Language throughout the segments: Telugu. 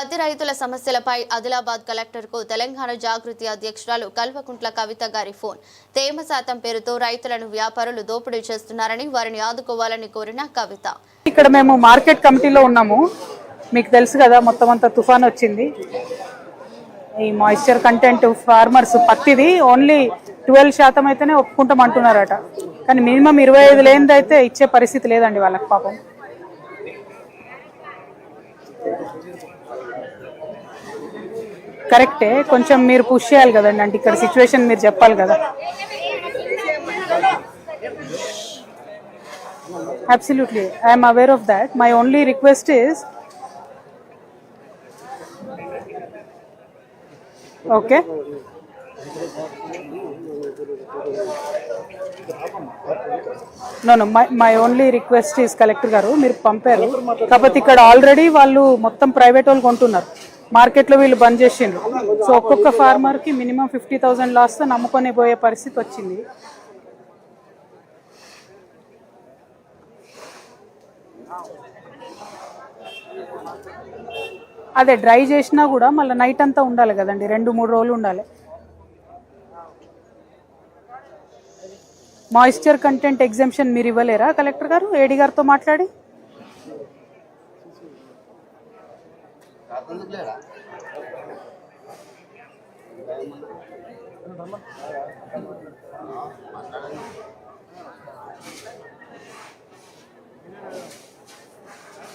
పత్తి రైతుల సమస్యలపై ఆదిలాబాద్ కలెక్టర్కు తెలంగాణ జాగృతి అధ్యక్షురాలు కల్వకుంట్ల కవిత గారి ఫోన్. తేమ శాతం పేరుతో రైతులను వ్యాపారులు దోపిడీ చేస్తున్నారని వారిని ఆదుకోవాలని కోరిన కవిత. ఇక్కడ మేము మార్కెట్ కమిటీలో ఉన్నాము. మీకు తెలుసు కదా మొత్తం అంతా తుఫాన్ వచ్చింది. ఈ మాయిశ్చర్ కంటెంట్ ఫార్మర్స్ పత్తిది ఓన్లీ ట్వెల్వ్ శాతం అయితేనే ఒప్పుకుంటాం అంటున్నారట. కానీ మినిమం ఇరవై ఐదు లేనిది అయితే ఇచ్చే పరిస్థితి లేదండి వాళ్ళకి పాపం. కరెక్టే. కొంచెం మీరు పుష్ చేయాలి కదండి. అంటే ఇక్కడ సిచ్యువేషన్ మీరు చెప్పాలి కదా. Absolutely I'm aware of that my only request is okay నోను no no my my only request is collector గారు మీరు పంపారు. కాకపోతే ఇక్కడ ఆల్రెడీ వాళ్ళు మొత్తం ప్రైవేట్ వాళ్ళు కొంటున్నారు. మార్కెట్లో వీళ్ళు బంద్ చేసిండ్రు. సో ఒక్కొక్క ఫార్మర్కి మినిమం ఫిఫ్టీ థౌసండ్ లాస్తో నమ్ముకొని పోయే పరిస్థితి వచ్చింది. అదే డ్రై చేసినా కూడా మళ్ళీ నైట్ అంతా ఉండాలి కదండి రెండు మూడు రోజులు ఉండాలి. మాయిశ్చర్ కంటెంట్ ఎగ్జామ్షన్ మీరు ఇవ్వలేరా కలెక్టర్ గారు? ఏడి గారితో మాట్లాడి.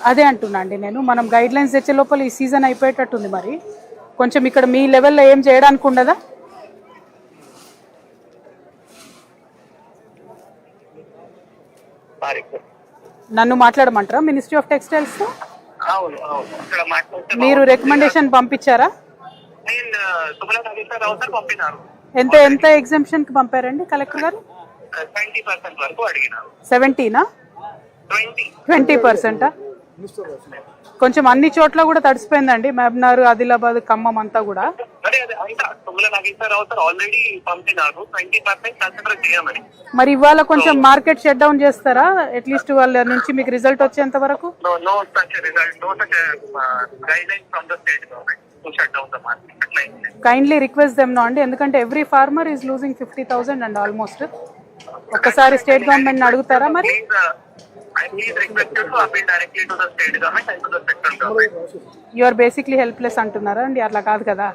అదే అంటున్నా అండి నేను. మనం గైడ్ లైన్స్ తెచ్చే లోపల ఈ సీజన్ అయిపోయేటట్టుంది మరి. కొంచెం ఇక్కడ మీ లెవెల్లో ఏం చేయడానికి ఉండదా? నన్ను మాట్లాడమంటారా మినిస్ట్రీ ఆఫ్ టెక్స్టైల్స్ అవును అవును. ఇక్కడ మాట్లాడితే మీరు రికమెండేషన్ పంపించారా? నేను సుమల నాగేశ్వర రావు సార్ పంపినారు. ఎంత ఎంత ఎగ్జామ్షన్కి పంపారండి కలెక్టర్ గారు? ట్వంటీ పర్సెంట్ వరకు అడిగినారు. సెవెంటీనా? ట్వంటీ. ట్వంటీ పర్సెంటా? కొంచెం అన్ని చోట్ల కూడా తడిసిపోయిందండి. మహబూబ్నగర్ ఆదిలాబాద్ ఖమ్మం అంతా కూడా. మరి ఇవాళ కొంచెం మార్కెట్ షట్ డౌన్ చేస్తారా? అట్లీస్ట్ వాళ్ళ నుంచి మీకు రిజల్ట్ వచ్చేంత వరకు. కైండ్లీ రిక్వెస్ట్ దెమ్ నో అండి. ఎందుకంటే every farmer is losing fifty thousand and almost ఒక్కసారి స్టేట్ గవర్నమెంట్ అడుగుతారా మరి? Please, uh, I please request you to appeal directly to the state government and to the central government. You are basically helpless అంటున్నారా అండి అట్లా కాదు కదా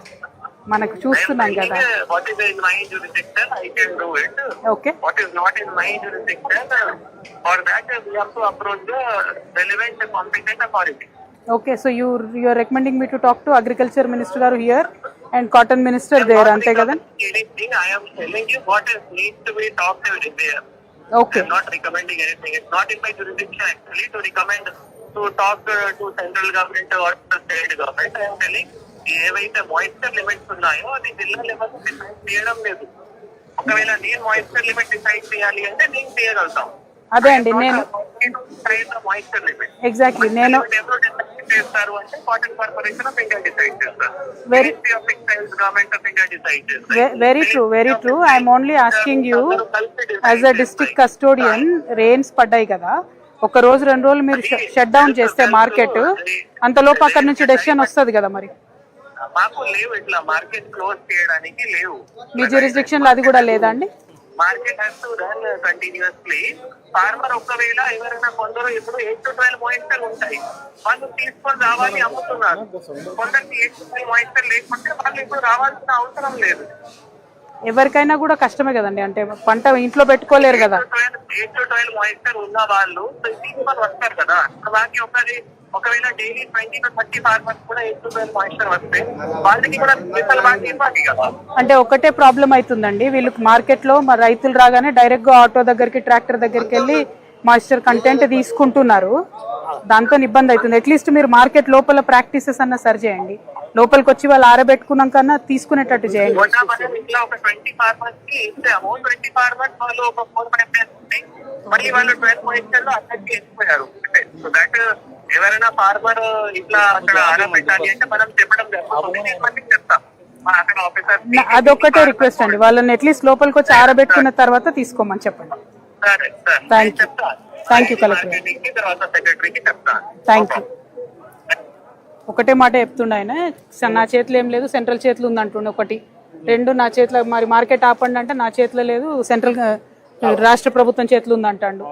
మనకు చూస్తున్నాం కదా What is in my jurisdiction, I can do it. Okay What is not in my jurisdiction, uh, for that uh, we have to approach the relevant competent authority. Okay so you you are recommending me to talk to agriculture minister గారు here and cotton minister there అంతే కదా Anything, I am telling you what is needs to be talked with there. Okay I'm not recommending anything. It's not in my jurisdiction actually to recommend to talk uh, to central government or to state government. I am telling ఏవైతే మాయిశ్చర్ లిమిట్స్ ఉన్నాయో అది జిల్లా లెవెల్ డిసైడ్ చేయడం లేదు ఒకవేళ నేను మాయిశ్చర్ లిమిట్ డిసైడ్ చేయాలి అంటే నేను చేయగలుగుతాం అదే అండి నేను మాయిశ్చర్ లిమిట్ ఎగ్జాక్ట్లీ నేను డిసైడ్ చేస్తారు అంటే cotton corporation of India decide చేస్తారు. Ministry of Textiles, government of India decide చేస్తారు. Very true very true I'm only asking you as a district custodian rains పడ్డాయి కదా. ఒక రోజు రెండు రోజులు మీరు షట్ డౌన్ చేస్తే మార్కెట్ అంతలోపు అక్కడ నుంచి డెసిషన్ వస్తుంది కదా మరి? మాకు లేవు ఇట్లా మార్కెట్ క్లోజ్ చేయడానికి లేవు. మీ జ్యూరిస్డిక్షన్లో అది కూడా లేదా అండి? Market has to run continuously farmer ఒకవేళ ఎవరైనా కొందరు ఇప్పుడు ఎయిట్ టు ట్వెల్వ్ మాయిస్టర్ ఉంటాయి. వాళ్ళు తీసుకొని రావాలి అమ్ముతున్నారు. కొందరికి ఎయిట్ టు ట్వెల్వ్ మాయిస్టర్ లేకుంటే వాళ్ళు ఇప్పుడు రావాల్సిన అవసరం లేదు. ఎవరికైనా కూడా కష్టమే కదండి. అంటే పంట ఇంట్లో పెట్టుకోలేరు కదా. ఉన్న వాళ్ళు వస్తారు కదా. ఒకరి ఒకవేళ daily twenty to thirty farmers కూడా ఎయిట్ టు ట్వెల్వ్ మాయిస్టర్ వస్తే వాళ్ళకి కూడా స్పెషల్ బాగా ఇవ్వాలి కదా. అంటే ఒకటే ప్రాబ్లం అవుతుందండి. వీళ్ళకి మార్కెట్లో రైతులు రాగానే డైరెక్ట్గా ఆటో దగ్గరికి ట్రాక్టర్ దగ్గరికి వెళ్ళి మాయిశ్చర్ కంటెంట్ తీసుకుంటున్నారు. దాంతో ఇబ్బంది అవుతుంది. అట్లీస్ట్ మీరు మార్కెట్ లోపల ప్రాక్టీసెస్ అన్న సరి చేయండి. లోపలికి వచ్చి వాళ్ళు ఆరబెట్టుకున్నాకన్నా తీసుకునేటట్టు చేయండి. మళ్ళీ వాళ్ళు ట్వెల్వ్లో సో దట్ ఎవరైనా ఫార్మర్ ఇట్లా అక్కడ ఆరబెట్టాలి అంటే మనం చెప్పడం జరుగుతుంది చెప్తాం. అదొక్కటే రిక్వెస్ట్ అండి. వాళ్ళని అట్లీస్ట్ లోపలికి వచ్చి ఆరబెట్టుకున్న తర్వాత తీసుకోమని చెప్పండి. థ్యాంక్ యూ ఒకటే మాట చెప్తుండే ఆయన. నా చేతిలో ఏం లేదు సెంట్రల్ చేతిలో ఉంది అంటుండే ఒకటి. రెండు నా చేతిలో మరి మార్కెట్ ఆపండి అంటే నా చేతిలో లేదు సెంట్రల్ రాష్ట్ర ప్రభుత్వం చేతిలో ఉంది అంటాడు.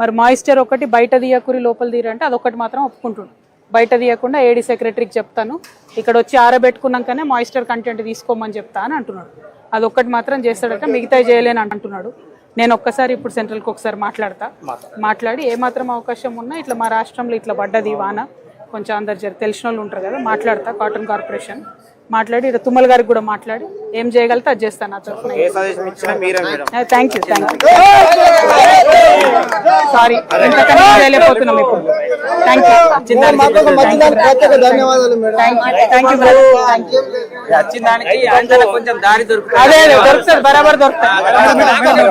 మరి మాయిశ్చర్ ఒకటి బయట తీయకురి లోపల తీరంటే అదొకటి మాత్రం ఒప్పుకుంటుండు. బయట తీయకుండా ఏడీ సెక్రటరీకి చెప్తాను. ఇక్కడ వచ్చి ఆరబెట్టుకున్నాకనే మాయిశ్చర్ కంటెంట్ తీసుకోమని చెప్తా అని అంటున్నాడు. అదొక్కటి మాత్రం చేస్తాడట మిగతా చేయలేని అంటున్నాడు. నేను ఒక్కసారి ఇప్పుడు సెంట్రల్కి ఒకసారి మాట్లాడతా మాట్లాడి ఏ మాత్రం అవకాశం ఉన్నా ఇట్లా మా రాష్ట్రంలో ఇట్లా పడ్డది వాన కొంచెం అందరు తెలిసిన వాళ్ళు ఉంటారు కదా మాట్లాడతా కాటన్ కార్పొరేషన్ మాట్లాడి ఇక్కడ తుమ్మల గారికి కూడా మాట్లాడి ఏం చేయగలితే అది చేస్తాను నా తరఫున thank you thank you sorry ఇంతకన్నా చేయలేకపోతున్నాం ఇప్పుడు థ్యాంక్ యూ ధన్యవాదాలు అదే దొరుకుతుంది బరాబర్ దొరుకుతుంది